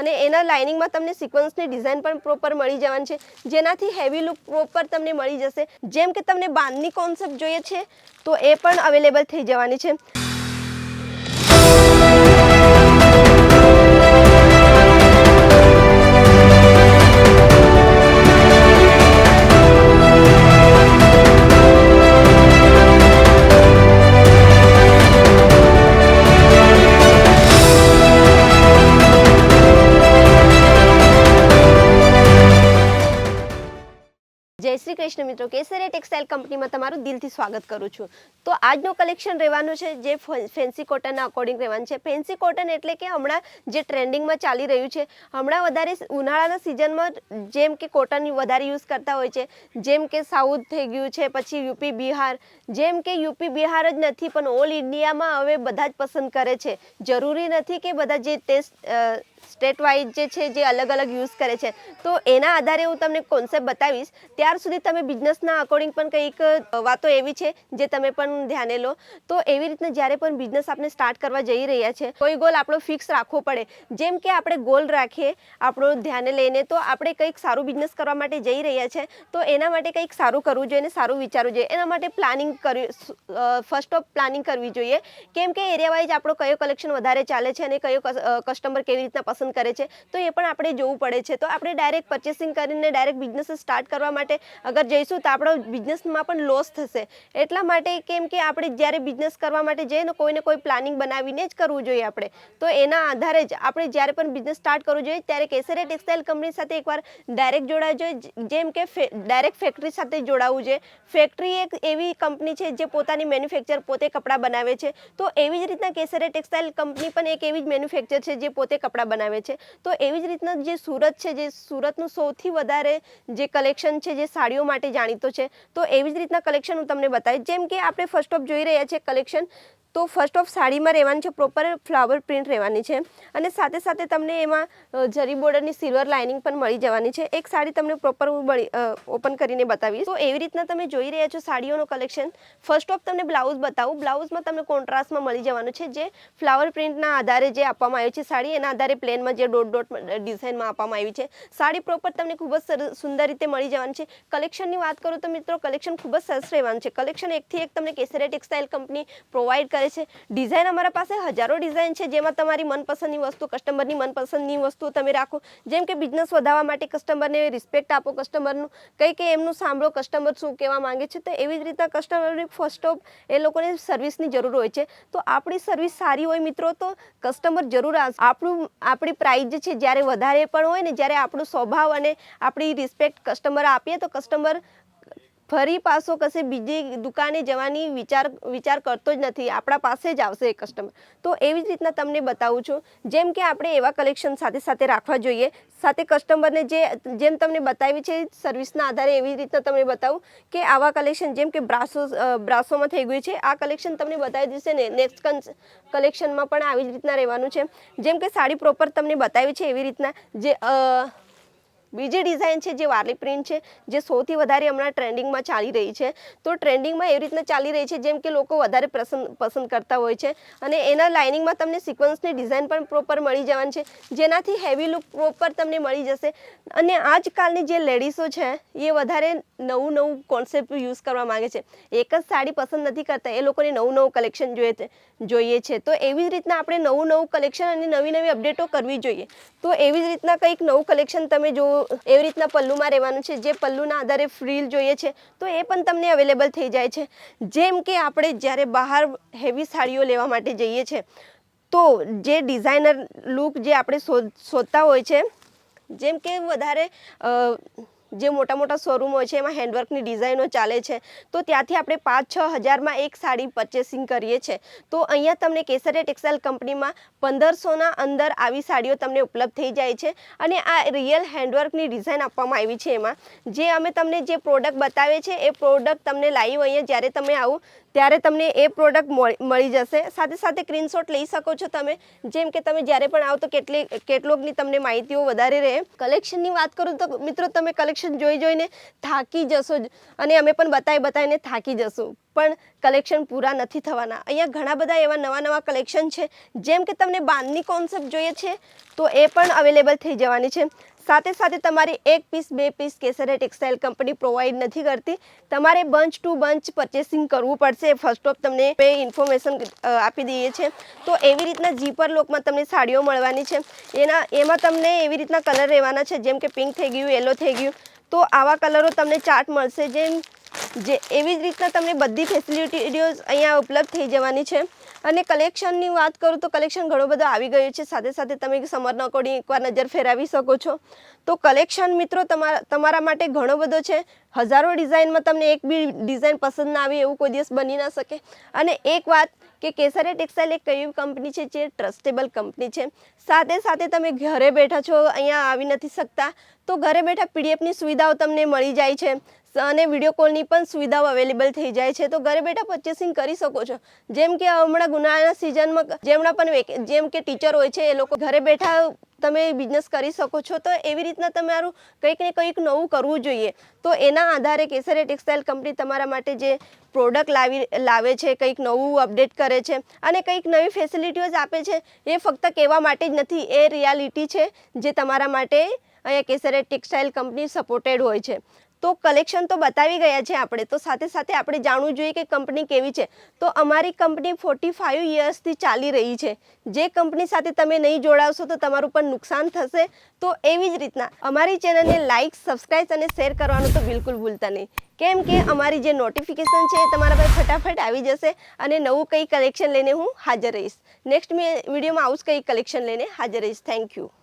અને એના લાઇનિંગમાં તમને સિક્વન્સની ડિઝાઇન પણ પ્રોપર મળી જવાની છે. જેનાથી હેવી લુક પ્રોપર તમને મળી જશે. જેમ કે તમને બાંધની કોન્સેપ્ટ જોઈએ છે, તો એ પણ અવેલેબલ થઈ જવાની છે. કૃષ્ણ મિત્રો કેસરિયા ટેક્સટાઇલ કંપનીમાં તમારું દિલથી સ્વાગત કરું છું. તો આજનું કલેક્શન રહેવાનું છે, જે ફેન્સી કોટનના અકોર્ડિંગ રહેવાનું છે. ફેન્સી કોટન એટલે કે હમણાં જે ટ્રેન્ડિંગમાં ચાલી રહ્યું છે, હમણાં વધારે ઉનાળાના સિઝનમાં જેમ કે કોટન વધારે યુઝ કરતા હોય છે, જેમ કે સાઉથ થઈ ગયું છે, પછી યુપી બિહાર, જેમ કે યુપી બિહાર જ નથી, પણ ઓલ ઇન્ડિયામાં હવે બધા જ પસંદ કરે છે. જરૂરી નથી કે બધા જે ટેસ્ટ સ્ટેટ વાઇઝ જે છે, જે અલગ અલગ યુઝ કરે છે. તો એના આધારે હું તમને કોન્સેપ્ટ બતાવીશ. ત્યાર સુધી તમે બિઝનેસના અકોર્ડિંગ પણ કંઈક વાતો એવી છે જે તમે પણ ધ્યાને લો. તો એવી રીતના જ્યારે પણ બિઝનેસ આપણે સ્ટાર્ટ કરવા જઈ રહ્યા છે, કોઈ ગોલ આપણો ફિક્સ રાખવો પડે. જેમ કે આપણે ગોલ રાખીએ, આપણો ધ્યાને લઈને તો આપણે કંઈક સારું બિઝનેસ કરવા માટે જઈ રહ્યા છે, તો એના માટે કંઈક સારું કરવું જોઈએ અને સારું વિચારવું જોઈએ. એના માટે પ્લાનિંગ કરવી ફર્સ્ટ ઓફ પ્લાનિંગ કરવી જોઈએ. કેમ કે એરિયા વાઇઝ આપણો કયો કલેક્શન વધારે ચાલે છે અને કયો કસ્ટમર કેવી રીતના પસંદ કરે છે, તો એ પણ આપણે જોવું પડે છે. તો આપણે ડાયરેક્ટ પરચેસિંગ કરીને ડાયરેક્ટ બિઝનેસ સ્ટાર્ટ કરવા માટે અગર જઈશું તો આપણો બિઝનેસમાં પણ લોસ થશે. એટલા માટે કેમ કે આપણે જ્યારે બિઝનેસ કરવા માટે જઈએ ને કોઈને કોઈ પ્લાનિંગ બનાવીને જ કરવું જોઈએ આપણે. તો એના આધારે જ આપણે જ્યારે પણ બિઝનેસ સ્ટાર્ટ કરવું જોઈએ ત્યારે કેસરિયા ટેક્સટાઇલ કંપની સાથે એકવાર ડાયરેક્ટ જોડાવું જોઈએ. જેમ કે ડાયરેક્ટ ફેક્ટરી સાથે જોડાવવું જોઈએ. ફેક્ટરી એક એવી કંપની છે જે પોતાની મેન્યુફેક્ચર પોતે કપડાં બનાવે છે. તો એવી જ રીતના કેસરિયા ટેક્સટાઇલ કંપની પણ એક એવી જ મેન્યુફેક્ચર છે જે પોતે કપડાં બનાવે છે. તો એવી જ રીતના જે સુરત છે, જે સુરતનું સૌથી વધારે જે કલેક્શન છે, જે સાડીઓ માટે જાણીતો છે. તો એવી જ રીતના કલેક્શન હું તમને બતાવીશ. જેમ કે આપણે ફર્સ્ટ ઓફ જોઈ રહ્યા છીએ કલેક્શન તો ફર્સ્ટ ઓફ સાડીમાં રહેવાની છે પ્રોપર ફ્લાવર પ્રિન્ટ રહેવાની છે. અને સાથે સાથે તમને એમાં જરી બોર્ડરની સિલ્વર લાઇનિંગ પણ મળી જવાની છે. એક સાડી તમને પ્રોપર હું ઓપન કરીને બતાવીશ. તો એવી રીતના તમે જોઈ રહ્યા છો સાડીઓનું કલેક્શન ફર્સ્ટ ઓફ તમને બ્લાઉઝ બતાવું. બ્લાઉઝમાં તમને કોન્ટ્રાસ્ટમાં મળી જવાનું છે. જે ફ્લાવર પ્રિન્ટના આધારે જે આપવામાં આવ્યું છે સાડી, એના આધારે પ્લેનમાં જે ડોટ ડોટ ડિઝાઇનમાં આપવામાં આવી છે. સાડી પ્રોપર તમને ખૂબ જ સુંદર રીતે મળી જવાની છે. કલેક્શનની વાત કરું તો મિત્રો કલેક્શન ખૂબ જ સરસ રહેવાનું છે. કલેક્શન એકથી એક તમને કેસરિયા ટેક્સટાઇલ કંપની પ્રોવાઈડ કરે છે. ડિઝાઇન અમારા પાસે હજારો ડિઝાઇન છે. જેમાં તમારી મનપસંદની વસ્તુ કસ્ટમરની મનપસંદની વસ્તુ તમે રાખો. જેમ કે બિઝનેસ વધારવા માટે કસ્ટમરને રિસ્પેક્ટ આપો કસ્ટમરનું કંઈ કંઈ એમનું સાંભળો કસ્ટમર શું કહેવા માંગે છે. તો એવી જ રીતના કસ્ટમરની ફર્સ્ટ ઓફ એ લોકોને સર્વિસની જરૂર હોય છે. તો આપણી સર્વિસ સારી હોય મિત્રો, તો કસ્ટમર જરૂર આપણું, આપણી પ્રાઇઝ છે, જ્યારે વધારે પણ હોય ને, જ્યારે આપણો સ્વભાવ અને આપણી રિસ્પેક્ટ કસ્ટમર આપીએ, તો કસ્ટમર ફરી પાછો કશે બીજી દુકાને જવાની વિચાર વિચાર કરતો જ નથી. આપણા પાસે જ આવશે એ કસ્ટમર તો એવી જ રીતના તમને બતાવું છું. જેમ કે આપણે એવા કલેક્શન સાથે સાથે રાખવા જોઈએ. સાથે કસ્ટમરને જે, જેમ તમને બતાવી છે સર્વિસના આધારે એવી રીતના તમને બતાવું કે આવા કલેક્શન જેમ કે બ્રાસો બ્રાસોમાં થઈ ગયું છે. આ કલેક્શન તમને બતાવી દેશે ને નેક્સ્ટ કલેક્શનમાં પણ આવી જ રીતના રહેવાનું છે. જેમ કે સાડી પ્રોપર તમને બતાવી છે એવી રીતના. જે બીજી ડિઝાઇન છે જે વાર્લી પ્રિન્ટ છે, જે સૌથી વધારે હમણાં ટ્રેન્ડિંગમાં ચાલી રહી છે. તો ટ્રેન્ડિંગમાં એવી રીતના ચાલી રહી છે જેમ કે લોકો વધારે પસંદ પસંદ કરતા હોય છે. અને એના લાઇનિંગમાં તમને સિક્વન્સની ડિઝાઇન પણ પ્રોપર મળી જવાની છે, જેનાથી હેવી લુક પ્રોપર તમને મળી જશે. અને આજકાલની જે લેડીઝો છે, એ વધારે નવું નવું કોન્સેપ્ટ યુઝ કરવા માંગે છે. એક જ સાડી પસંદ નથી કરતા, એ લોકોને નવું નવું કલેક્શન જોઈએ છે જોઈએ છે. તો એવી જ રીતના આપણે નવું નવું કલેક્શન અને નવી નવી અપડેટો કરવી જોઈએ. તો એવી જ રીતના કંઈક નવું કલેક્શન તમે જો એવી રીતના પલ્લુમાં રહેવાનું છે, જે પલ્લુના આધારે ફ્રીલ જોઈએ છે, તો એ પણ તમને અવેલેબલ થઈ જાય છે. જેમ કે આપણે જ્યારે બહાર હેવી સાડીઓ લેવા માટે જઈએ છીએ તો જે ડિઝાઇનર લુક જે આપણે શોધ, શોધતા હોય છે, જેમ કે વધારે જે મોટા મોટા શોરૂમો છે, એમાં હેન્ડવર્કની ડિઝાઇનો ચાલે છે, તો ત્યાંથી આપણે પાંચ છ હજારમાં એક સાડી પરચેસિંગ કરીએ છીએ. તો અહીંયા તમને કેસરિયા ટેક્સટાઇલ કંપનીમાં પંદરસોના અંદર આવી સાડીઓ તમને ઉપલબ્ધ થઈ જાય છે અને આ રિયલ હેન્ડવર્કની ડિઝાઇન આપવામાં આવી છે એમાં. જે અમે તમને જે પ્રોડક્ટ બતાવે છે એ પ્રોડક્ટ તમને લાઈવ અહીંયા જ્યારે તમે આવો ત્યારે તમને એ પ્રોડક્ટ મળી જશે. સાથે સાથે સ્ક્રીનશોટ લઈ શકો છો તમે. જેમ કે તમે જ્યારે પણ આવો તો કેટલી, કેટલોગની તમને માહિતીઓ વધારે રહે. કલેક્શનની વાત કરું તો મિત્રો તમે કલેક્શન જોઈ જોઈને થાકી જશો અને અમે પણ બતાવી બતાવીને થાકી જશું. પણ કલેક્શન પૂરા નથી થવાના. અહીંયા ઘણા બધા એવા નવા નવા કલેક્શન છે. જેમ કે તમને બાંધની કોન્સેપ્ટ જોઈએ છે, તો એ પણ અવેલેબલ થઈ જવાની છે. સાથે સાથે તમારે એક પીસ બે પીસ કેસરે ટેક્સટાઇલ કંપની પ્રોવાઈડ નથી કરતી. તમારે બંચ ટુ બંચ પરચેસિંગ કરવું પડશે. ફર્સ્ટ ઓફ તમને બે ઇન્ફોર્મેશન આપી દઈએ છીએ. તો એવી રીતના જીપર લોકમાં તમને સાડીઓ મળવાની છે. એના, એમાં તમને એવી રીતના કલર રહેવાના છે. જેમ કે પિંક થઈ ગયું યલો થઈ ગયું. તો આવા કલરો તમને ચાર્ટ મળશે. જેમ, જે, એવી જ રીતના તમને બધી ફેસિલિટીઓ અહીંયા ઉપલબ્ધ થઈ જવાની છે. અને કલેક્શનની વાત કરું તો કલેક્શન ઘણો બધો આવી ગયો છે. સાથે સાથે તમે સમરના અકોર્ડિંગ એકવાર નજર ફેરવી શકો છો. તો કલેક્શન મિત્રો તમારા તમારા માટે ઘણો બધો છે. હજારો ડિઝાઇનમાં તમને એક બી ડિઝાઇન પસંદ ના આવે એવું કોઈ દિવસ બની ના શકે. અને એક વાત કે કેસરે ટેક્સટાઇલ એક એવી કંપની છે જે ટ્રસ્ટેબલ કંપની છે. સાથે સાથે તમે ઘરે બેઠા છો, અહીંયા આવી નથી શકતા. તો ઘરે બેઠા પીડીએફની સુવિધાઓ તમને મળી જાય છે. અને વીડિયો કોલની પણ સુવિધાઓ અવેલેબલ થઈ જાય છે. તો ઘરે બેઠા પર્ચેસિંગ કરી શકો છો. જેમ કે હમણાં ગુનાના સિઝનમાં જેમના પણ જેમ કે ટીચર હોય છે, એ લોકો ઘરે બેઠા તમે બિઝનેસ કરી શકો છો. તો એવી રીતના તમારું કંઈક ને કંઈક નવું કરવું જોઈએ. તો એના આધારે કેસરે ટેક્સટાઇલ કંપની તમારા માટે જે પ્રોડક્ટ લાવી, લાવે છે, કંઈક નવું અપડેટ કરે છે અને કંઈક નવી ફેસિલિટીઓ આપે છે, એ ફક્ત કહેવા માટે જ નથી. એ રિયાલિટી છે જે તમારા માટે અહીંયા કેસરે ટેક્સટાઇલ કંપની સપોર્ટેડ હોય છે. તો કલેક્શન તો બતાવી ગયા છે આપણે. તો સાથે સાથે આપણે જાણવું જોઈએ કે કંપની કેવી છે. તો અમારી કંપની ફોર્ટી ફાઇવ યર્સથી ચાલી રહી છે. જે કંપની સાથે તમે નહીં જોડાવશો તો તમારું પણ નુકસાન થશે. તો એવી જ રીતના અમારી ચેનલને લાઇક સબસ્ક્રાઇબ અને શેર કરવાનું તો બિલકુલ ભૂલતા નહીં. કેમ કે અમારી જે નોટિફિકેશન છે એ તમારા પાસે ફટાફટ આવી જશે અને નવું કંઈ કલેક્શન લઈને હું હાજર રહીશ. નેક્સ્ટ મેં વિડીયોમાં આવું જ કંઈ કલેક્શન લઈને હાજર રહીશ. Thank you